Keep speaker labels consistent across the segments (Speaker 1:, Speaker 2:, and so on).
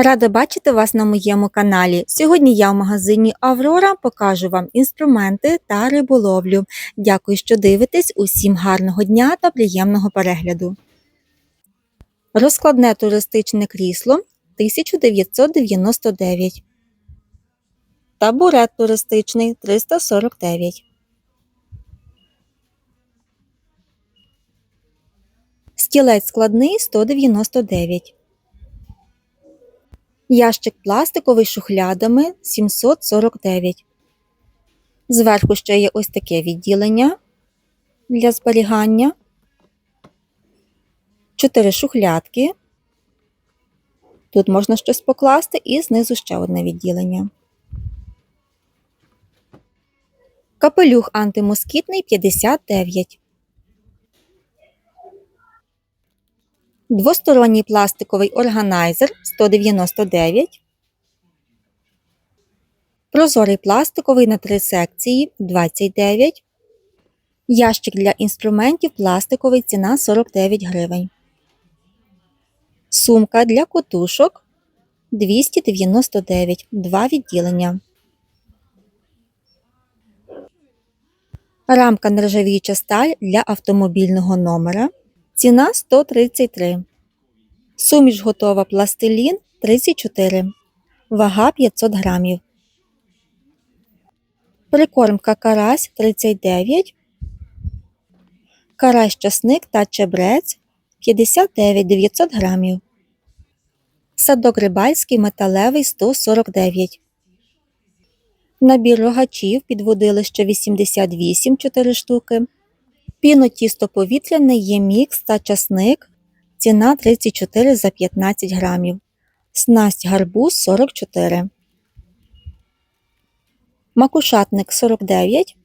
Speaker 1: Рада бачити вас на моєму каналі. Сьогодні я в магазині Аврора покажу вам інструменти та риболовлю. Дякую, що дивитесь. Усім гарного дня та приємного перегляду. Розкладне туристичне крісло 1999. Табурет туристичний 349. Стілець складний 199. Ящик пластиковий шухлядами 749. Зверху ще є ось таке відділення для зберігання. 4 шухлядки. Тут можна щось покласти, і знизу ще одне відділення. Капелюх антимоскітний 59. Двосторонній пластиковий органайзер 199. Прозорий пластиковий на три секції 29. Ящик для інструментів пластиковий ціна 49 гривень. Сумка для котушок 299. Два відділення. Рамка нержавіюча сталь для автомобільного номера. Ціна 133. Суміш готова пластилін 34. Вага 500 грамів. Прикормка карась 39. Карась часник та чебрець 59 900 грамів. Садок рибальський металевий 149. Набір рогачів під водилище 88 4 штуки. Піно тісто повітряне є мікс та часник. Ціна 34 за 15 грамів. Снасть гарбуз 44. Макушатник 49.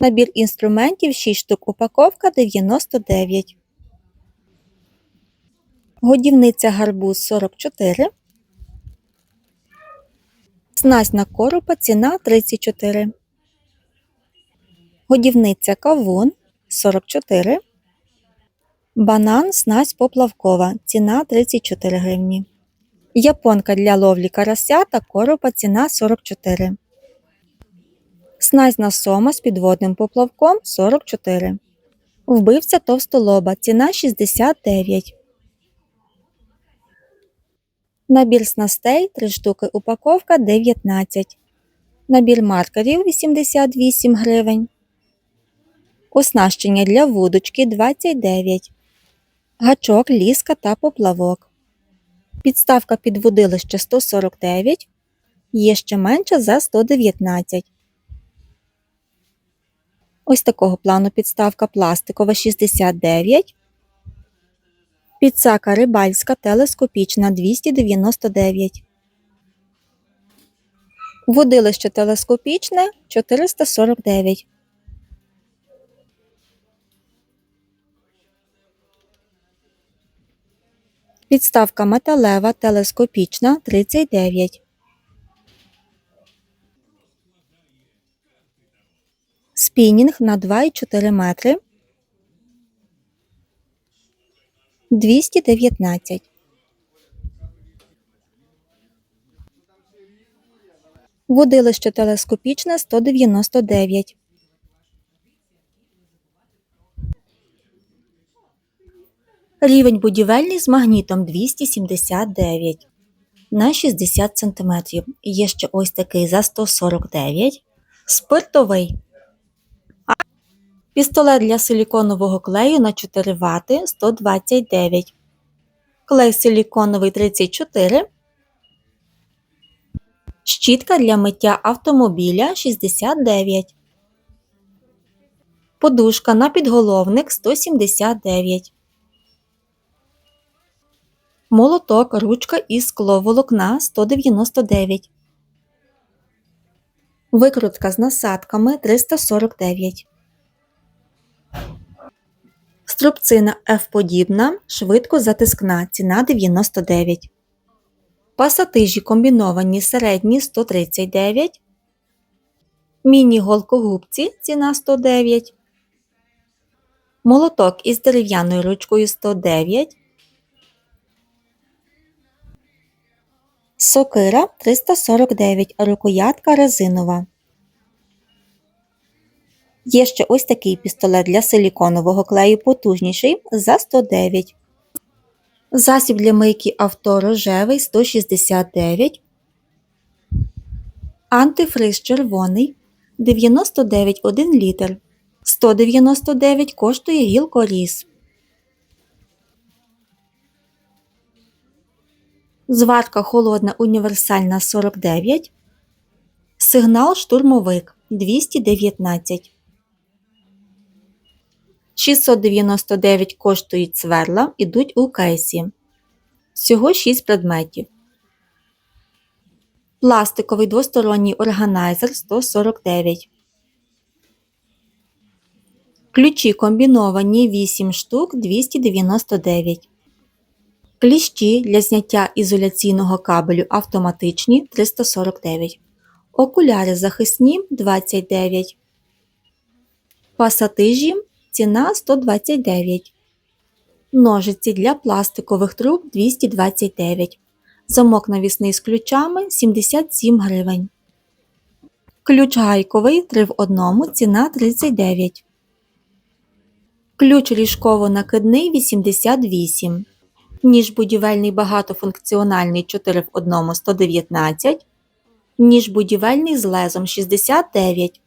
Speaker 1: Набір інструментів 6 штук упаковка 99. Годівниця гарбуз 44. Снасть на коропа ціна 34. Годівниця кавун 44. Банан снасть поплавкова. Ціна 34 гривні. Японка для ловлі карася та коропа ціна 44. Снасть на сома з підводним поплавком 44. Вбивця товстолоба. Ціна 69. Набір снастей 3 штуки упаковка 19. Набір маркерів 88 гривень. Оснащення для вудочки 29. Гачок, ліска та поплавок. Підставка під водилище 149. Є ще менша за 119. Ось такого плану підставка пластикова 69. Підсака рибальська телескопічна 299. Водилище телескопічне 449. Підставка металева телескопічна 39. Спінінг на 2,4 метри 219. Водилище телескопічне 199. Рівень будівельний з магнітом 279 на 60 см. Є ще ось такий за 149 спиртовий. Пістолет для силіконового клею на 4 Вт 129. Клей силіконовий 34. Щітка для миття автомобіля 69. Подушка на підголовник 179. Молоток, ручка і скло волокна 199. Викрутка з насадками 349. Струбцина F-подібна, швидко затискна, ціна 99. Пасатижі комбіновані середні 139. Міні-голкогубці ціна 109. Молоток із дерев'яною ручкою 109. Сокира 349, рукоятка резинова. Є ще ось такий пістолет для силіконового клею потужніший за 109. Засіб для мийки авто рожевий 169. Антифриз червоний 99 1 літр. 199 коштує гілкоріз. Зварка холодна універсальна 49. Сигнал штурмовик 219. 699 коштують сверла, ідуть у кейсі. Всього 6 предметів. Пластиковий двосторонній органайзер 149. Ключі комбіновані 8 штук 299. Кліщі для зняття ізоляційного кабелю автоматичні 349. Окуляри захисні 29. Пасатижі ціна 129. Ножиці для пластикових труб 229. Замок навісний з ключами 77 гривень. Ключ гайковий 3 в 1 ціна 39. Ключ ліжково-накидний 88. Ніж будівельний багатофункціональний 4 в 1 119. Ніж будівельний з лезом 69.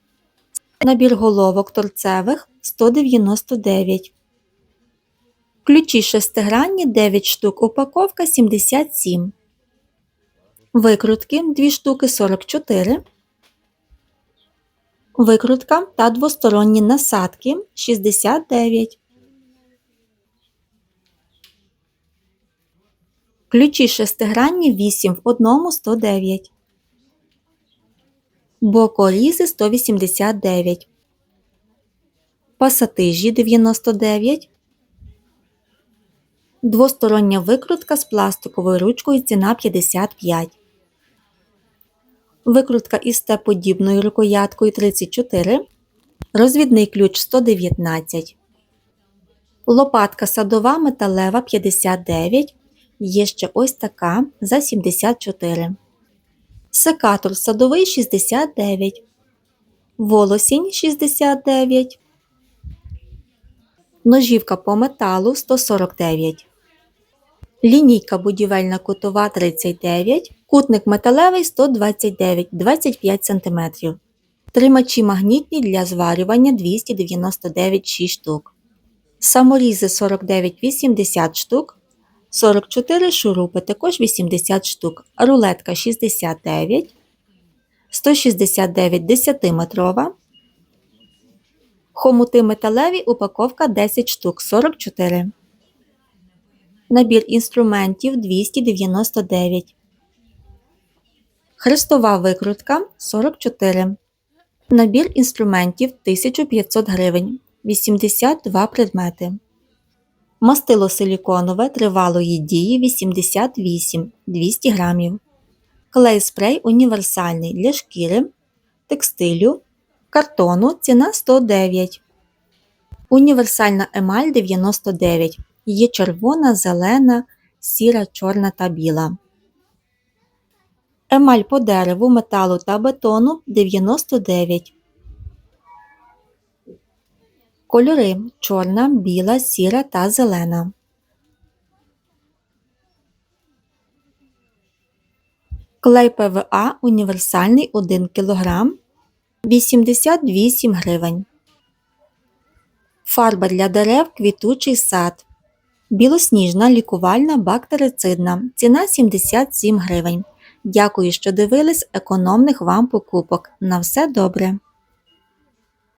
Speaker 1: Набір головок торцевих 199. Ключі шестигранні 9 штук. Упаковка 77. Викрутки 2 штуки 44. Викрутка та двосторонні насадки 69. Ключі шестигранні 8 в 1 109. Бокорізи 189. Пасатижі 99. Двостороння викрутка з пластиковою ручкою ціна 55. Викрутка із Т-подібною рукояткою 34. Розвідний ключ 119. Лопатка садова металева 59. Є ще ось така за 74. Секатор садовий 69. Волосінь 69. Ножівка по металу 149. Лінійка будівельна кутова 39. Кутник металевий 129 25 см. Тримачі магнітні для зварювання 299 6 штук. Саморізи 49 80 штук. 44 шурупи також 80 штук. Рулетка 69. 169 10-метрова. Хомути металеві упаковка 10 штук 44. Набір інструментів 299. Хрестова викрутка 44. Набір інструментів 1500 гривень. 82 предмети. Мастило силіконове тривалої дії 88 200 грамів. Клей спрей універсальний для шкіри, текстилю, картону ціна 109. Універсальна емаль 99. Є червона, зелена, сіра, чорна та біла. Емаль по дереву, металу та бетону 99. Кольори чорна, біла, сіра та зелена. Клей ПВА універсальний 1 кг 88 гривень. Фарба для дерев квітучий сад. Білосніжна лікувальна бактерицидна. Ціна 77 гривень. Дякую, що дивились економних вам покупок. На все добре!